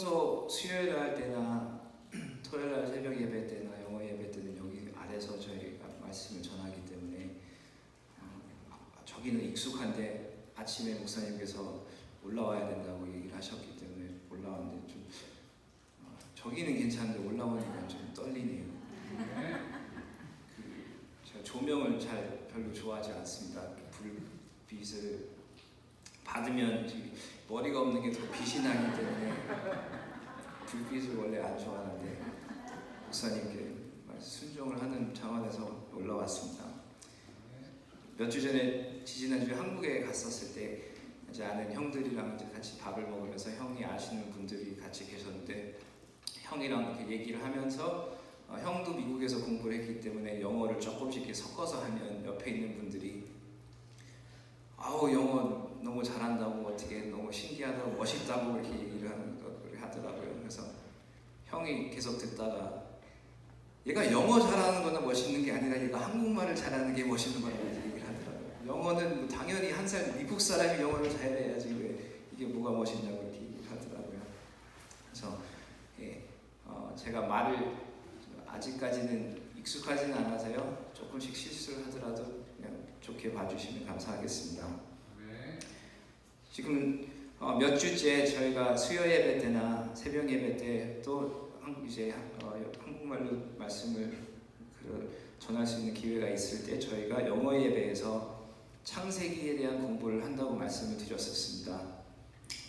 평소 수요일 날 때나 토요일 날 새벽 예배 때나 영어 예배 때는 여기 아래서 저희가 말씀을 전하기 때문에 어, 저기는 익숙한데 아침에 목사님께서 올라와야 된다고 얘기를 하셨기 때문에 올라왔는데 좀 어, 저기는 괜찮은데 올라오니까 좀 떨리네요. 그 제가 조명을 잘 별로 좋아하지 않습니다. 그 불빛을 받으면 이 머리가 없는 게 더 빛이 나기 때문에 불빛을 원래 안 좋아하는데 목사님께 순종을 하는 차원에서 올라왔습니다. 몇 주 전에 지지난주에 한국에 갔었을 때 이제 아는 형들이랑 이제 같이 밥을 먹으면서 형이 아시는 분들이 같이 계셨는데 형이랑 이렇게 얘기를 하면서 어, 형도 미국에서 공부를 했기 때문에 영어를 조금씩 섞어서 하면 옆에 있는 분들이 아우 영어 너무 잘한다고 어떻게 너무 신기하다고 멋있다고 이렇게 얘기를 하는 거 하더라고요. 그래서 형이 계속 듣다가 얘가 영어 잘하는 거는 멋있는 게 아니라 얘가 한국말을 잘하는 게 멋있는 거라고 얘기를 하더라고요. 영어는 뭐 당연히 한 살 미국 사람이 영어를 잘해야지 왜 이게 뭐가 멋있냐고 이렇게 얘기를 하더라고요. 그래서 예, 어, 제가 말을 아직까지는 익숙하지는 않아서요. 조금씩 실수를 하더라도 그냥 좋게 봐주시면 감사하겠습니다. 지금 어, 몇 주째 저희가 수요 예배 때나 새벽 예배 때 또 이제 어, 한국말로 말씀을 그 전할 수 있는 기회가 있을 때 저희가 영어 예배에서 창세기에 대한 공부를 한다고 말씀을 드렸었습니다.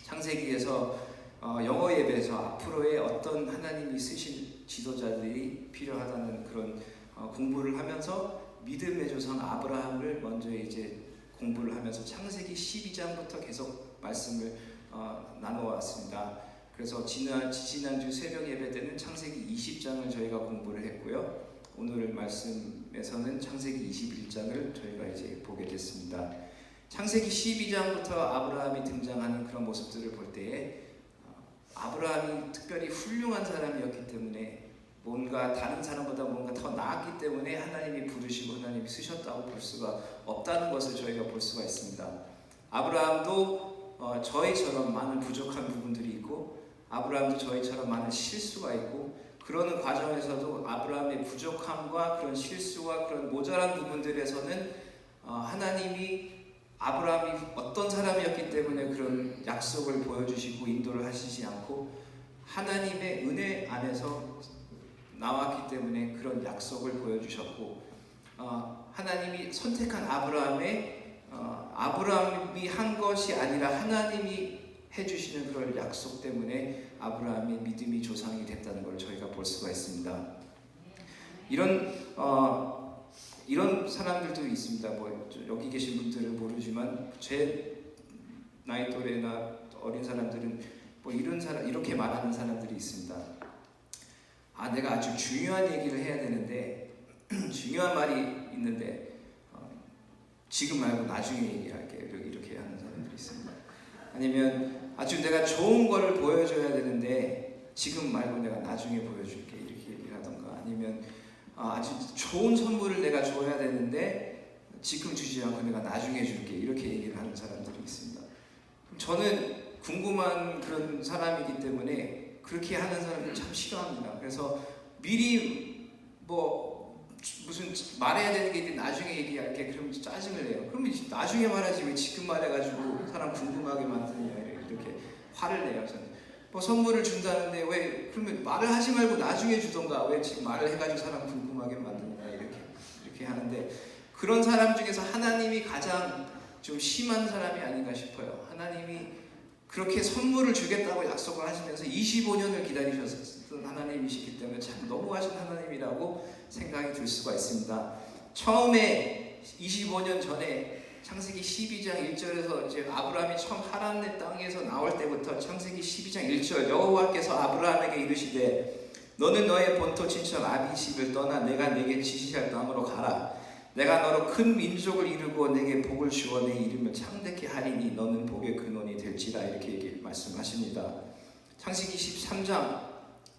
창세기에서 어, 영어 예배에서 앞으로의 어떤 하나님이 쓰신 지도자들이 필요하다는 그런 어, 공부를 하면서 믿음의 조상 아브라함을 먼저 이제 공부를 하면서 창세기 12장부터 계속 말씀을 어, 나눠왔습니다. 그래서 지난 지난주 새벽 예배 때는 창세기 20장을 저희가 공부를 했고요. 오늘 말씀에서는 창세기 21장을 저희가 이제 보게 됐습니다. 창세기 12장부터 아브라함이 등장하는 그런 모습들을 볼 때에 어, 아브라함이 특별히 훌륭한 사람이었기 때문에 뭔가 다른 사람보다 뭔가 더 나았기 때문에 하나님이 부르시고 하나님이 쓰셨다고 볼 수가 없다는 것을 저희가 볼 수가 있습니다. 아브라함도 어, 저희처럼 많은 부족한 부분들이 있고 아브라함도 저희처럼 많은 실수가 있고 그러는 과정에서도 아브라함의 부족함과 그런 실수와 그런 모자란 부분들에서는 어, 하나님이 아브라함이 어떤 사람이었기 때문에 그런 약속을 보여주시고 인도를 하시지 않고 하나님의 은혜 안에서 나왔기 때문에 그런 약속을 보여주셨고 어, 하나님이 선택한 아브라함의 어, 아브라함이 한 것이 아니라 하나님이 해주시는 그런 약속 때문에 아브라함의 믿음이 조상이 됐다는 걸 저희가 볼 수가 있습니다. 이런 어, 이런 사람들도 있습니다. 뭐 여기 계신 분들은 모르지만 제 나이 또래나 어린 사람들은 뭐 이런 사람 이렇게 말하는 사람들이 있습니다. 아 내가 아주 중요한 얘기를 해야 되는데 중요한 말이 있는데 어, 지금 말고 나중에 얘기할게 이렇게, 이렇게 하는 사람들이 있습니다. 아니면 아주 내가 좋은 거를 보여줘야 되는데 지금 말고 내가 나중에 보여줄게 이렇게 얘기를 하던가 아니면 아, 아주 좋은 선물을 내가 줘야 되는데 지금 주지 않고 내가 나중에 줄게 이렇게 얘기를 하는 사람들이 있습니다. 저는 궁금한 그런 사람이기 때문에 그렇게 하는 사람을 참 싫어합니다. 그래서 미리 뭐 무슨 말해야 되는 게 있는데 나중에 얘기할게 그러면 짜증을 내요. 그러면 나중에 말하지 왜 지금 말해가지고 사람 궁금하게 만드냐 이렇게 화를 내요. 저는 뭐 선물을 준다는데 왜 그러면 말을 하지 말고 나중에 주던가 왜 지금 말을 해가지고 사람 궁금하게 만드냐 이렇게 이렇게 하는데 그런 사람 중에서 하나님이 가장 좀 심한 사람이 아닌가 싶어요. 하나님이 그렇게 선물을 주겠다고 약속을 하시면서 25년을 기다리셨던 하나님이시기 때문에 참 너무하신 하나님이라고 생각이 들 수가 있습니다. 처음에 25년 전에 창세기 12장 1절에서 이제 아브라함이 처음 하란의 땅에서 나올 때부터 창세기 12장 1절 여호와께서 아브라함에게 이르시되 너는 너의 본토 친척 아비 집을 떠나 내가 내게 지시할 땅으로 가라 내가 너로 큰 민족을 이루고 내게 복을 주어 내 이름을 창대케 하리니 너는 복의 근원이 될지라 이렇게 말씀하십니다. 창세기 13장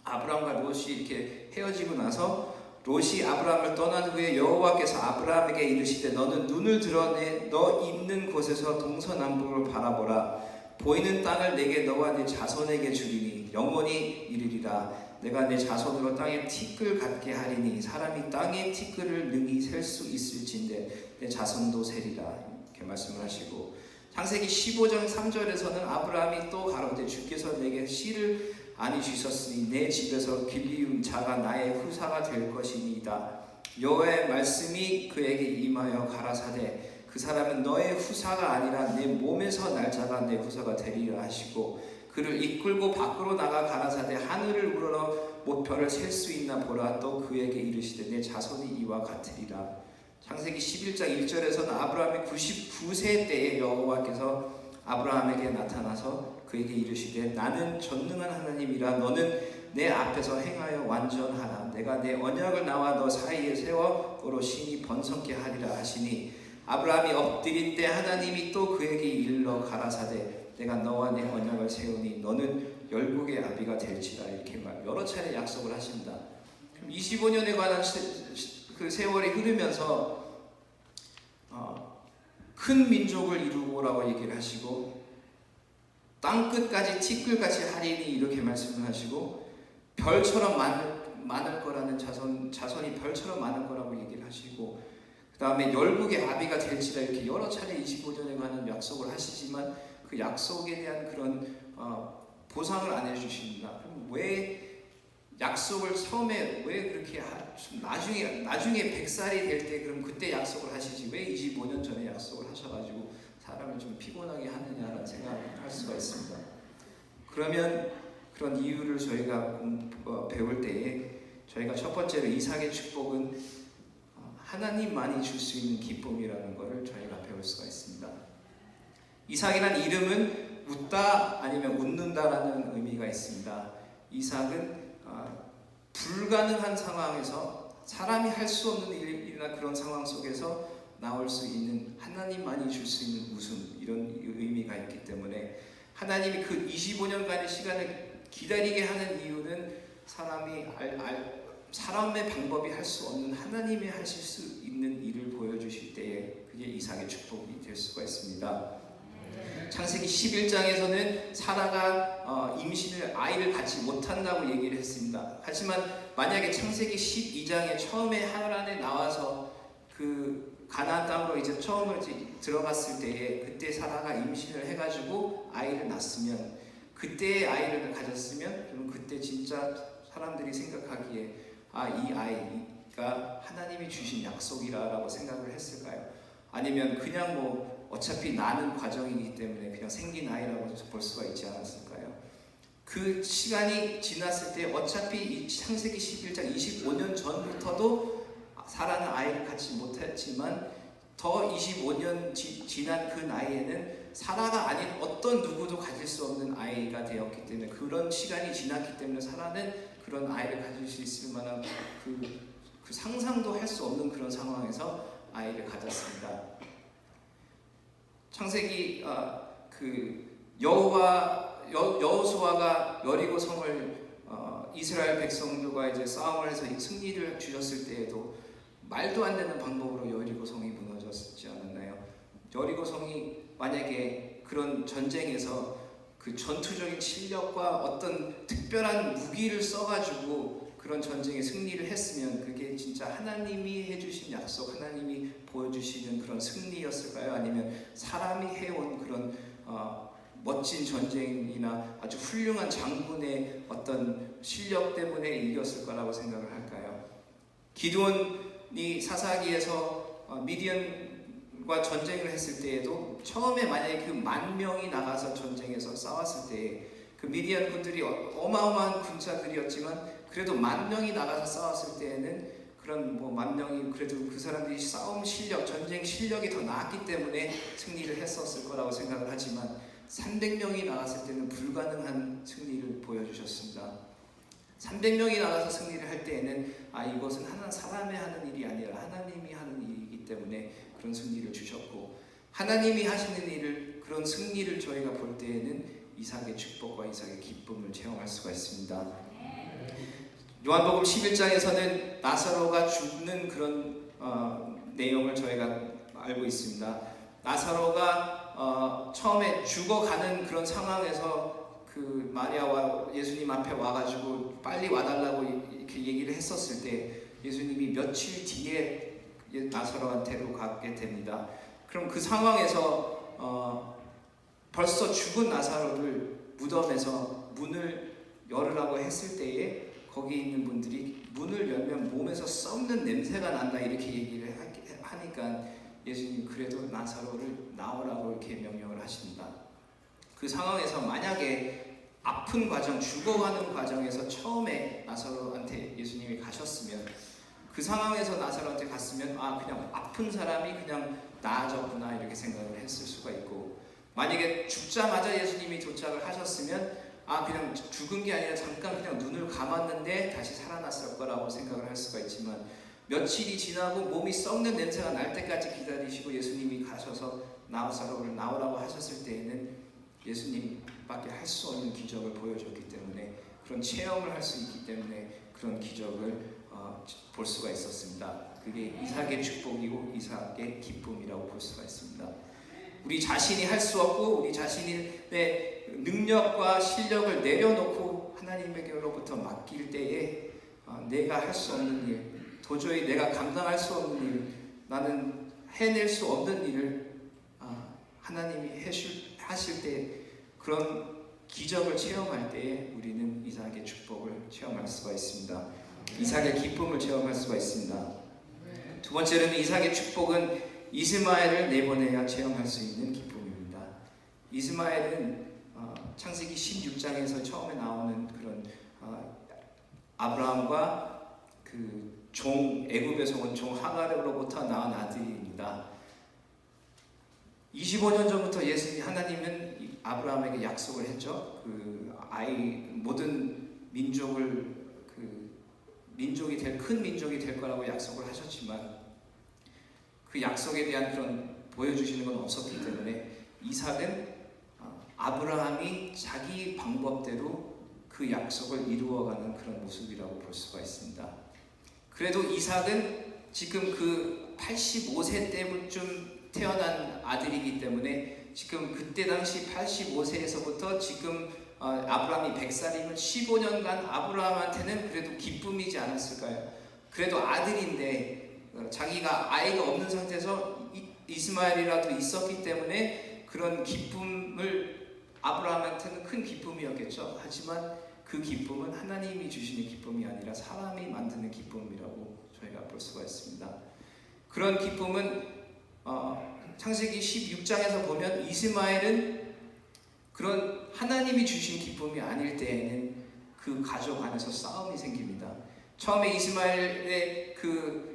아브라함과 롯이 이렇게 헤어지고 나서 롯이 아브라함을 떠난 후에 여호와께서 아브라함에게 이르시되 너는 눈을 드러내 너 있는 곳에서 동서남북을 바라보라 보이는 땅을 내게 너와 내 자손에게 주리니 영원히 이르리라 내가 내 자손으로 땅에 티끌 같게 하리니 사람이 땅의 티끌을 능히 셀 수 있을진데 내 자손도 세리라. 이렇게 말씀을 하시고 창세기 15장 3절에서는 아브라함이 또 가로되 주께서 내게 씨를 아니 주셨으니 내 집에서 길리움 자가 나의 후사가 될 것이니이다. 여호와의 말씀이 그에게 임하여 가라사대 그 사람은 너의 후사가 아니라 내 몸에서 날 자가 내 후사가 되리라 하시고 그를 이끌고 밖으로 나가 가라사대 하늘을 우러러 목표를 셀 수 있나 보라 또 그에게 이르시되 내 자손이 이와 같으리라. 창세기 11장 1절에서는 아브라함이 99세 때에 여호와께서 아브라함에게 나타나서 그에게 이르시되 나는 전능한 하나님이라 너는 내 앞에서 행하여 완전하라. 내가 내 언약을 나와 너 사이에 세워 너로 신이 번성케 하리라 하시니 아브라함이 엎드릴 때 하나님이 또 그에게 일러 가라사대 내가 너와 내 언약을 세우니 너는 열국의 아비가 될지라 이렇게 말 여러 차례 약속을 하신다. 25년에 관한 시- 시- 그 세월이 흐르면서 어, 큰 민족을 이루고라고 얘기를 하시고 땅 끝까지 티끌같이 하리니 이렇게 말씀을 하시고 별처럼 많을 많을 거라는 자손 자손이 별처럼 많을 거라고 얘기를 하시고 그 다음에 열국의 아비가 될지라 이렇게 여러 차례 25년에 관한 약속을 하시지만 그 약속에 대한 그런 어, 보상을 안 해주십니다. 그럼 왜 약속을 처음에 왜 그렇게 하, 좀 나중에 나중에 100살이 될 때 그럼 그때 약속을 하시지 왜 25년 전에 약속을 하셔가지고 사람을 좀 피곤하게 하느냐라는 생각을 할 수가 있습니다. 그러면 그런 이유를 저희가 공- 어, 배울 때에 저희가 첫 번째로 이삭의 축복은 어, 하나님만이 줄 수 있는 기쁨이라는 것을 저희가 배울 수가 있습니다. 이삭이란 이름은 웃다 아니면 웃는다라는 의미가 있습니다. 이삭은 어, 불가능한 상황에서 사람이 할 수 없는 일이나 그런 상황 속에서 나올 수 있는 하나님만이 줄 수 있는 웃음 이런 의미가 있기 때문에 하나님이 그 25년간의 시간을 기다리게 하는 이유는 사람이 알, 알 사람의 방법이 할 수 없는 하나님이 하실 수 있는 일을 보여주실 때에 그게 이삭의 축복이 될 수가 있습니다. 창세기 11장에서는 사라가 어, 임신을 아이를 갖지 못한다고 얘기를 했습니다. 하지만 만약에 창세기 12장에 처음에 하란에 나와서 그 가나안 땅으로 이제 이제 들어갔을 때에 그때 사라가 임신을 해가지고 아이를 낳았으면 그때 아이를 가졌으면 그럼 그때 진짜 사람들이 생각하기에 아 이 아이가 하나님이 주신 약속이라라고 생각을 했을까요? 아니면 그냥 뭐 어차피 나는 과정이기 때문에 그냥 생긴 아이라고 볼 수가 있지 않았을까요? 그 시간이 지났을 때 어차피 이 창세기 11장 25년 전부터도 사라는 아이를 갖지 못했지만 더 25년 지, 지난 그 나이에는 사라가 아닌 어떤 누구도 가질 수 없는 아이가 되었기 때문에 그런 시간이 지났기 때문에 사라는 그런 아이를 가질 수 있을 만한 그, 그 상상도 할 수 없는 그런 상황에서 아이를 가졌습니다. 창세기 어, 그 여호와 여, 여호수아가 여리고 성을 어, 이스라엘 백성들과 이제 싸움을 해서 승리를 주셨을 때에도 말도 안 되는 방법으로 여리고 성이 무너졌지 않았나요? 여리고 성이 만약에 그런 전쟁에서 그 전투적인 실력과 어떤 특별한 무기를 써가지고 그런 전쟁에 승리를 했으면 그게 진짜 하나님이 해주신 약속, 하나님이 보여주시는 그런 승리였을까요? 아니면 사람이 해온 그런 어, 멋진 전쟁이나 아주 훌륭한 장군의 어떤 실력 때문에 이겼을 거라고 생각을 할까요? 기드온이 사사기에서 어, 미디안과 전쟁을 했을 때에도 처음에 만약에 그 만 명이 나가서 전쟁에서 싸웠을 때 그 미디안 군들이 어- 어마어마한 군사들이었지만 그래도 만 명이 나가서 싸웠을 때에는 그런 뭐 만 명이 그래도 그 사람들이 싸움 실력, 전쟁 실력이 더 나았기 때문에 승리를 했었을 거라고 생각을 하지만 300명이 나갔을 때는 불가능한 승리를 보여주셨습니다. 300명이 나가서 승리를 할 때에는 아 이것은 하나 사람이 하는 일이 아니라 하나님이 하는 일이기 때문에 그런 승리를 주셨고 하나님이 하시는 일을 그런 승리를 저희가 볼 때에는 이삭의 축복과 이삭의 기쁨을 체험할 수가 있습니다. 요한복음 11장에서는 나사로가 죽는 그런 어, 내용을 저희가 알고 있습니다. 나사로가 어, 처음에 죽어가는 그런 상황에서 그 마리아와 예수님 앞에 와가지고 빨리 와달라고 이렇게 얘기를 했었을 때 예수님이 며칠 뒤에 나사로한테로 가게 됩니다. 그럼 그 상황에서 어, 벌써 죽은 나사로를 무덤에서 문을 열으라고 했을 때에 거기 있는 분들이 문을 열면 몸에서 썩는 냄새가 난다 이렇게 얘기를 하- 하니까 예수님 그래도 나사로를 나오라고 이렇게 명령을 하십니다. 그 상황에서 만약에 아픈 과정, 죽어가는 과정에서 처음에 나사로한테 예수님이 가셨으면 그 상황에서 나사로한테 갔으면 아 그냥 아픈 사람이 그냥 나아졌구나 이렇게 생각을 했을 수가 있고 만약에 죽자마자 예수님이 도착을 하셨으면 아 그냥 죽은 게 아니라 잠깐 그냥 눈을 감았는데 다시 살아났을 거라고 생각을 할 수가 있지만 며칠이 지나고 몸이 썩는 냄새가 날 때까지 기다리시고 예수님이 가셔서 나사로를 나오라고 하셨을 때에는 예수님밖에 할 수 없는 기적을 보여줬기 때문에 그런 체험을 할 수 있기 때문에 그런 기적을 어, 볼 수가 있었습니다. 그게 이삭의 축복이고 이삭의 기쁨이라고 볼 수가 있습니다. 우리 자신이 할 수 없고 우리 자신의 능력과 실력을 내려놓고 하나님에게로부터 맡길 때에 어, 내가 할 수 없는 일, 도저히 내가 감당할 수 없는 일, 나는 해낼 수 없는 일을 아, 하나님이 하실 때 그런 기적을 체험할 때에 우리는 이삭의 축복을 체험할 수가 있습니다. 이삭의 기쁨을 체험할 수가 있습니다. 두 번째로는 이삭의 축복은 이스마엘을 내보내야 체험할 수 있는 기쁨입니다. 이스마엘은 어, 창세기 16장에서 처음에 나오는 그런 어, 아브라함과 그 종 애굽에서 온 종 하가르로부터 낳은 아들입니다. 25년 전부터 예수님 하나님은 이 아브라함에게 약속을 했죠. 그 아이 모든 민족을 그 민족이 될 큰 민족이 될 거라고 약속을 하셨지만 그 약속에 대한 그런 보여주시는 건 없었기 때문에 이삭은 어, 아브라함이 자기 방법대로 그 약속을 이루어가는 그런 모습이라고 볼 수가 있습니다. 그래도 이삭은 지금 그 85세 때쯤 태어난 아들이기 때문에 지금 그때 당시 85세에서부터 지금 어, 아브라함이 100살이면 15년간 아브라함한테는 그래도 기쁨이지 않았을까요? 그래도 아들인데 어, 자기가 아이가 없는 상태에서 이- 이스마엘이라도 있었기 때문에 그런 기쁨을 아브라함한테는 큰 기쁨이었겠죠. 하지만 그 기쁨은 하나님이 주시는 기쁨이 아니라 사람이 만드는 기쁨이라고 저희가 볼 수가 있습니다. 그런 기쁨은 어, 창세기 16장에서 보면 이스마엘은 그런 하나님이 주신 기쁨이 아닐 때에는 그 가족 안에서 싸움이 생깁니다. 처음에 이스마엘의 그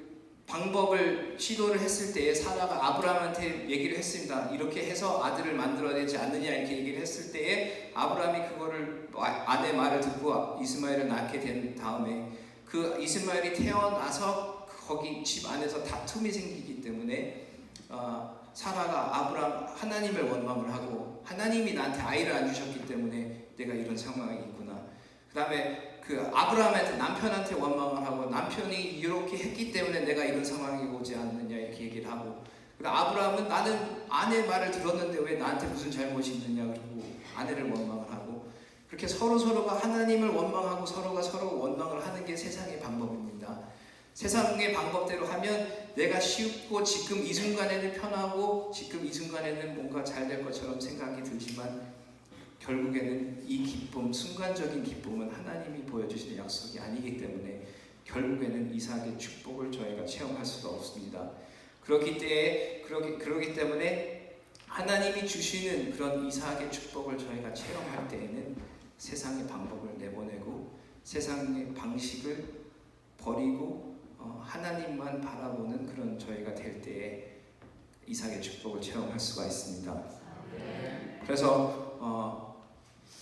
방법을 시도를 했을 때에 사라가 아브라함한테 얘기를 했습니다. 이렇게 해서 아들을 만들어내지 않느냐 이렇게 얘기를 했을 때에 아브라함이 그거를 아- 아내 말을 듣고 이스마엘을 낳게 된 다음에 그 이스마엘이 태어나서 거기 집 안에서 다툼이 생기기 때문에 어, 사라가 아브라함 하나님을 원망을 하고 하나님이 나한테 아이를 안 주셨기 때문에 내가 이런 상황이 있구나. 그 다음에 그 아브라함한테 남편한테 원망을 하고 남편이 이렇게 했기 때문에 내가 이런 상황이 오지 않느냐 이렇게 얘기를 하고 그다음 아브라함은 나는 아내 말을 들었는데 왜 나한테 무슨 잘못이 있느냐 그리고 아내를 원망을 하고 그렇게 서로 서로가 하나님을 원망하고 서로가 서로 원망을 하는 게 세상의 방법입니다. 세상의 방법대로 하면 내가 쉽고 지금 이 순간에는 편하고 지금 이 순간에는 뭔가 잘 될 것처럼 생각이 들지만 결국에는 이 기쁨, 순간적인 기쁨은 하나님이 보여주시는 약속이 아니기 때문에 결국에는 이삭의 축복을 저희가 체험할 수가 없습니다. 그렇기 때문에 그러기, 그러기 때문에 하나님이 주시는 그런 이삭의 축복을 저희가 체험할 때에는 세상의 방법을 내보내고 세상의 방식을 버리고 어, 하나님만 바라보는 그런 저희가 될 때에 이삭의 축복을 체험할 수가 있습니다. 그래서 어,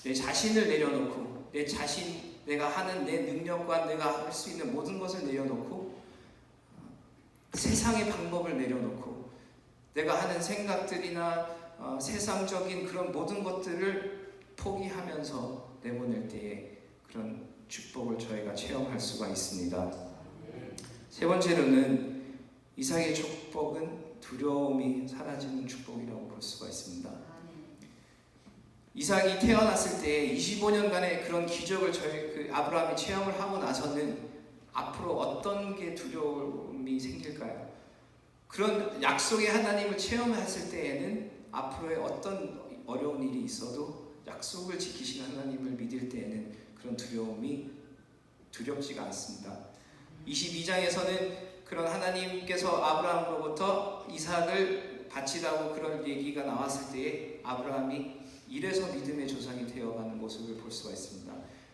내 자신을 내려놓고 내 자신 내가 하는 내 능력과 내가 할 수 있는 모든 것을 내려놓고 어, 세상의 방법을 내려놓고 내가 하는 생각들이나 어, 세상적인 그런 모든 것들을 포기하면서 내보낼 때에 그런 축복을 저희가 체험할 수가 있습니다. 세 번째로는 이삭의 축복은 두려움이 사라지는 축복이라고 볼 수가 있습니다. 이삭이 태어났을 때 25년간의 그런 기적을 저희 그 아브라함이 체험을 하고 나서는 앞으로 어떤 게 두려움이 생길까요? 그런 약속의 하나님을 체험했을 때에는 앞으로의 어떤 어려운 일이 있어도 약속을 지키시는 하나님을 믿을 때에는 그런 두려움이 두렵지가 않습니다. 22장에서는 그런 하나님께서 아브라함으로부터 이삭을 바치라고 그런 얘기가 나왔을 때에 아브라함이 이래서 믿음의 조상이 되어가는 모습을 볼 수가 있습니다.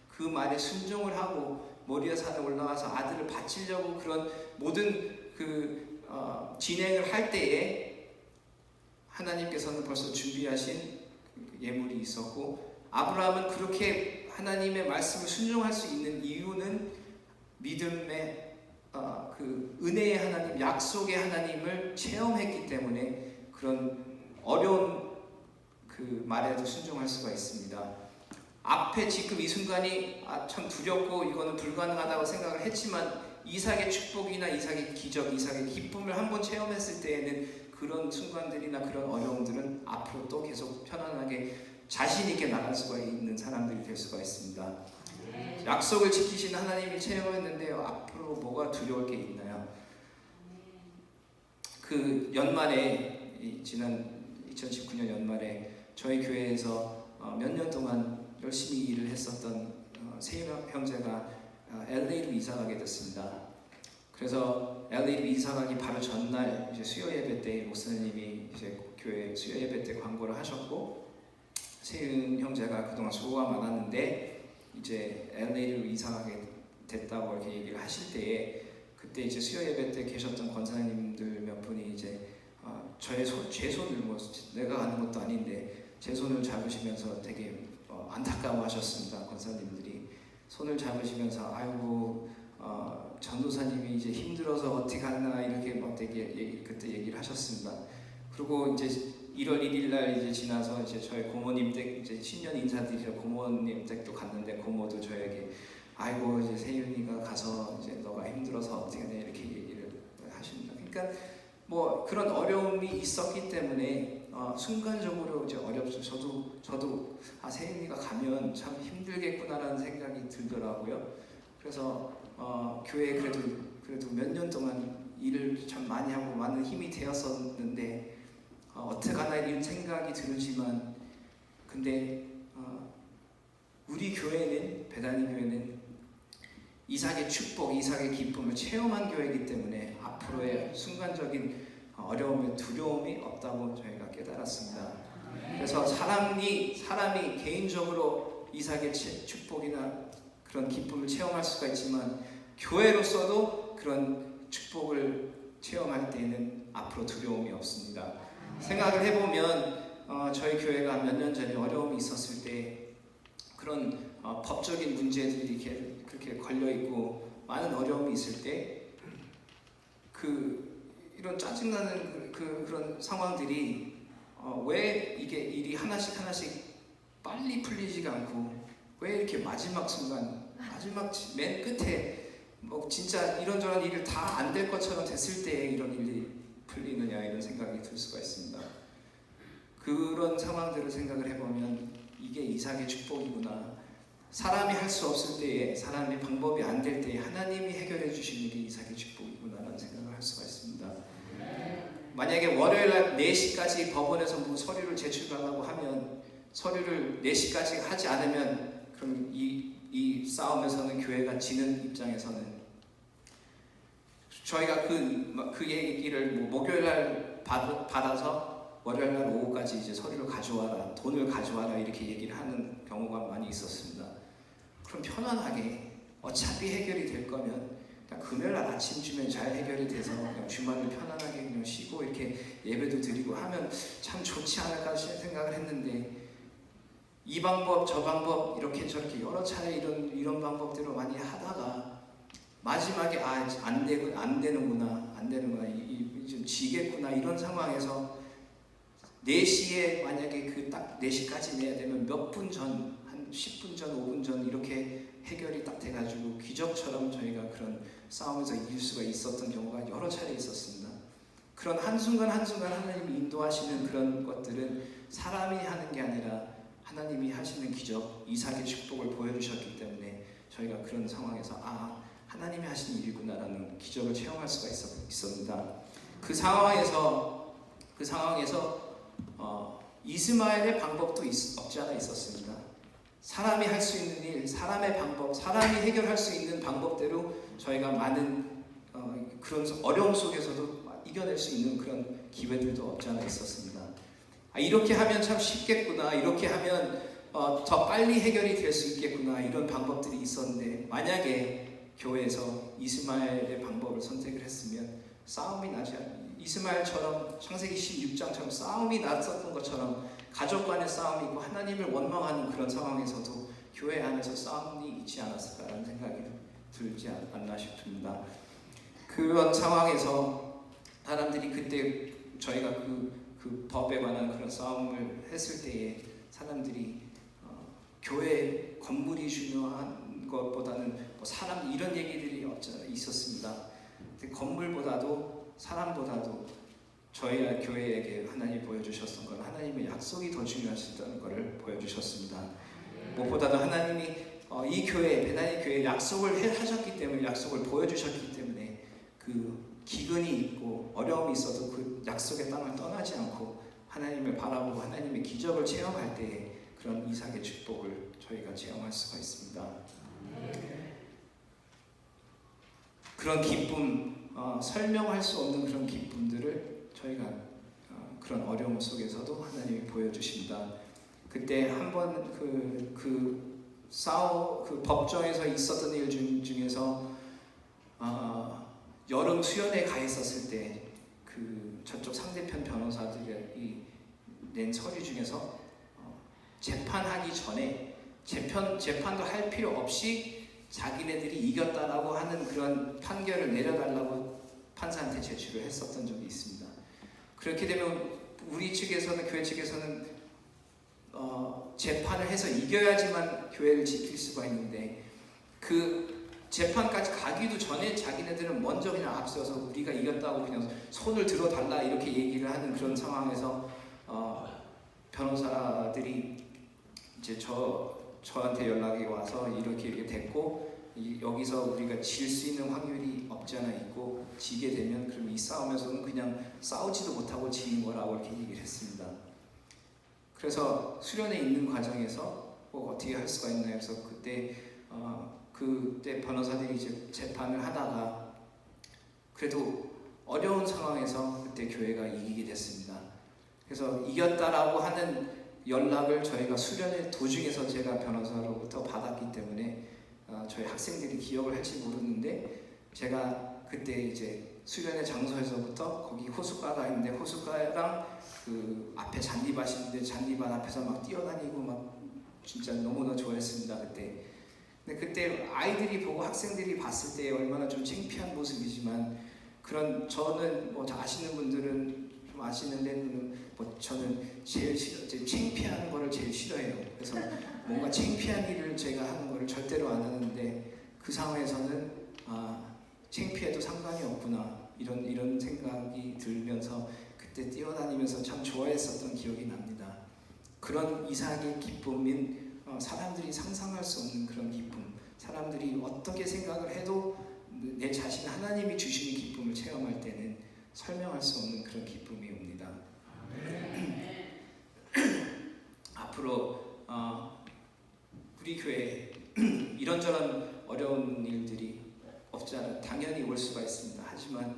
그 말에 순종을 하고 모리아 산에 올라가서 아들을 바치려고 그런 모든 그 어, 진행을 할 때에 하나님께서는 벌써 준비하신 예물이 있었고 아브라함은 그렇게 하나님의 말씀을 순종할 수 있는 이유는 믿음의 어, 그 은혜의 하나님, 약속의 하나님을 체험했기 때문에 그런 어려운 그 말에도 순종할 수가 있습니다. 앞에 지금 이 순간이 아, 참 두렵고 이거는 불가능하다고 생각을 했지만 이삭의 축복이나 이삭의 기적, 이삭의 기쁨을 한번 체험했을 때에는 그런 순간들이나 그런 어려움들은 앞으로 또 계속 편안하게 자신 있게 나갈 수가 있는 사람들이 될 수가 있습니다. 약속을 지키신 하나님이 체험했는데요. 앞으로 뭐가 두려울 게 있나요? 그 연말에 이 지난 2019년 연말에 저희 교회에서 어, 몇년 동안 열심히 일을 했었던 어, 세 형제가 어, LA로 이사 가게 됐습니다. 그래서 LA로 이사 가기 바로 전날 이제 수요 예배 때 목사님이 이제 교회 수요 예배 때 광고를 하셨고 세은 형제가 그동안 수고가 많았는데 이제 LA로 이사 가게 됐다고 이렇게 얘기를 하실 때에 그때 이제 수요 예배 때 계셨던 권사님들 몇 분이 이제 어, 저의 손, 제 손을 뭐 내가 하는 것도 아닌데 제 손을 잡으시면서 되게 어, 안타까워하셨습니다 권사님들이 손을 잡으시면서 아이고 어, 전도사님이 이제 힘들어서 어떻게 하나 이렇게 뭐 되게 얘기, 그때 얘기를 하셨습니다. 그리고 이제 1월 1일 날 이제 지나서 이제 저희 고모님 댁 이제 신년 인사드리러 고모님 댁도 갔는데 고모도 저에게 아이고 이제 세윤이가 가서 이제 너가 힘들어서 어떻게 돼 이렇게 얘기를 하십니다. 그러니까 뭐 그런 어려움이 있었기 때문에 어, 순간적으로 이제 어렵죠. 저도 저도 아 세윤이가 가면 참 힘들겠구나라는 생각이 들더라고요. 그래서 어, 교회에 그래도 그래도 몇 년 동안 일을 참 많이 하고 많은 힘이 되었었는데 어, 어떻게 하나 이런 생각이 들지만 근데 어, 우리 교회는 배단이 교회는 이삭의 축복, 이삭의 기쁨을 체험한 교회이기 때문에 앞으로의 순간적인 어려움에 두려움이 없다고 저희가 깨달았습니다. 그래서 사람이 사람이 개인적으로 이삭의 축복이나 그런 기쁨을 체험할 수가 있지만 교회로서도 그런 축복을 체험할 때에는 앞으로 두려움이 없습니다. 생각을 해보면 어, 저희 교회가 몇 년 전에 어려움이 있었을 때 그런 어, 법적인 문제들이 이렇게 그렇게 걸려 있고 많은 어려움이 있을 때 그 이런 짜증나는 그, 그 그 런 상황들이 어, 왜 이게 일이 하나씩 하나씩 빨리 풀리지가 않고 왜 이렇게 마지막 순간 마지막 맨 끝에 뭐 진짜 이런저런 일을 다 안 될 것처럼 됐을 때 이런 일이 풀리느냐 이런 생각이 들 수가 있습니다. 그런 상황들을 생각을 해보면 이게 이삭의 축복이구나. 사람이 할 수 없을 때에 사람의 방법이 안 될 때에 하나님이 해결해 주시는 게 이삭의 축복이구나라는 생각을 할 수가 있습니다. 만약에 월요일 날 4시까지 법원에서 뭐 서류를 제출하라고 하면 서류를 4시까지 하지 않으면 그럼 이, 이 싸움에서는 교회가 지는 입장에서는 저희가 그, 그 얘기를 뭐 목요일 날 받, 받아서 월요일 날 오후까지 이제 서류를 가져와라, 돈을 가져와라 이렇게 얘기를 하는 경우가 많이 있었습니다. 그럼 편안하게 어차피 해결이 될 거면 금요일 날 아침쯤에 잘 해결이 돼서 그냥 주말을 편안하게 그냥 쉬고 이렇게 예배도 드리고 하면 참 좋지 않을까 생각을 했는데 이 방법 저 방법 이렇게 저렇게 여러 차례 이런 이런 방법대로 많이 하다가 마지막에 아 안 되고 안 되는구나 안 되는구나 이 좀 지겠구나 이런 상황에서 4시에 만약에 그 딱 4시까지 내야 되면 몇 분 전, 한 10분 전, 5분 전 이렇게 해결이 딱 돼가지고 기적처럼 저희가 그런 싸움에서 이길 수가 있었던 경우가 여러 차례 있었습니다. 그런 한순간 한순간 하나님이 인도하시는 그런 것들은 사람이 하는 게 아니라 하나님이 하시는 기적, 이삭의 축복을 보여주셨기 때문에 저희가 그런 상황에서 아 하나님이 하신 일이구나라는 기적을 체험할 수가 있었, 있습니다. 그 상황에서 그 상황에서 어, 이스마엘의 방법도 있, 없지 않아 있었습니다. 사람이 할 수 있는 일, 사람의 방법, 사람이 해결할 수 있는 방법대로 저희가 많은 어, 그런 어려움 속에서도 이겨낼 수 있는 그런 기회들도 없지 않아 있었습니다. 아, 이렇게 하면 참 쉽겠구나, 이렇게 하면 어, 더 빨리 해결이 될 수 있겠구나 이런 방법들이 있었는데 만약에 교회에서 이스마엘의 방법을 선택을 했으면 싸움이 나지 않. 이스마엘처럼 창세기 16장처럼 싸움이 났었던 것처럼 가족 간의 싸움이 있고 하나님을 원망하는 그런 상황에서도 교회 안에서 싸움이 있지 않았을까라는 생각이 들지 않나 싶습니다. 그런 상황에서 사람들이 그때 저희가 그, 그 법에 관한 그런 싸움을 했을 때에 사람들이 어, 교회 건물이 중요한 것보다는 뭐 사람 이런 얘기들이 있었습니다. 근데 건물보다도 사람보다도 저희 교회에게 하나님 보여주셨던 건 하나님의 약속이 더 중요하시다는 것을 보여주셨습니다. 무엇보다도 하나님이 어, 이 교회 베나니 교회 약속을 해- 하셨기 때문에 약속을 보여주셨기 때문에 그 기근이 있고 어려움이 있어도 그 약속의 땅을 떠나지 않고 하나님을 바라보고 하나님의 기적을 체험할 때에 그런 이삭의 축복을 저희가 체험할 수가 있습니다. 그런 기쁨 어, 설명할 수 없는 그런 기쁨들을 저희가 어, 그런 어려움 속에서도 하나님이 보여주신다. 그때 한번 그, 그 싸우 그 법정에서 있었던 일 중, 중에서 어, 여름 수련회 가 있었을 때 그 저쪽 상대편 변호사들이 낸 서류 중에서 어, 재판하기 전에 재판 재판도 할 필요 없이 자기네들이 이겼다라고 하는 그런 판결을 내려달라고 판사한테 제출을 했었던 적이 있습니다. 그렇게 되면 우리 측에서는 교회 측에서는 어, 재판을 해서 이겨야지만 교회를 지킬 수가 있는데 그 재판까지 가기도 전에 자기네들은 먼저 그냥 앞서서 우리가 이겼다고 그냥 손을 들어달라 이렇게 얘기를 하는 그런 상황에서 어, 변호사들이 이제 저 저한테 연락이 와서 이렇게 이렇게 됐고 이- 여기서 우리가 질 수 있는 확률이 없지 않아 있고 지게 되면 그럼 이 싸움에서는 그냥 싸우지도 못하고 지는 거라고 이렇게 얘기를 했습니다. 그래서 수련회 있는 과정에서 뭐 어떻게 할 수가 있나 해서 그때 어, 그때 변호사들이 이제 재판을 하다가 그래도 어려운 상황에서 그때 교회가 이기게 됐습니다. 그래서 이겼다라고 하는 연락을 저희가 수련회 도중에서 제가 변호사로부터 받았기 때문에 어, 저희 학생들이 기억을 할지 모르는데 제가 그때 이제 수련회 장소에서부터 거기 호숫가가 있는데 호숫가랑 그 앞에 잔디밭이 있는데 잔디밭 앞에서 막 뛰어다니고 막 진짜 너무나 좋아했습니다 그때. 근데 그때 아이들이 보고 학생들이 봤을 때 얼마나 좀 창피한 모습이지만 그런 저는 뭐 아시는 분들은 좀 아시는데 뭐 저는 제일 싫어, 제일 창피한 거를 제일 싫어해요. 그래서 뭔가 창피한 일을 제가 하는 거를 절대로 안 하는데 그 상황에서는 아 창피해도 상관이 없구나 이런 이런 생각이 들면서 그때 뛰어다니면서 참 좋아했었던 기억이 납니다. 그런 이삭의 기쁨인 어, 사람들이 상상할 수 없는 그런 기쁨, 사람들이 어떻게 생각을 해도 내 자신 하나님이 주시는 기쁨을 체험할 때는 설명할 수 없는 그런 기쁨이 옵니다. 앞으로 어, 우리 교회 이런저런 어려운 일들이 없지 않아 당연히 올 수가 있습니다. 하지만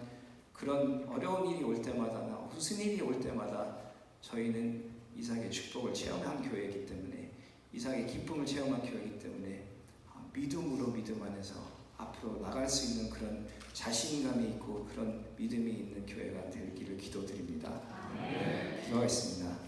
그런 어려운 일이 올 때마다나 무슨 일이 올 때마다 저희는 이삭의 축복을 체험한 교회이기 때문에 이삭의 기쁨을 체험한 교회이기 때문에 아, 믿음으로 믿음 안에서 앞으로 나갈 수 있는 그런 자신감이 있고 그런 믿음이 있는 교회가 되기를 기도드립니다. 기도하겠습니다.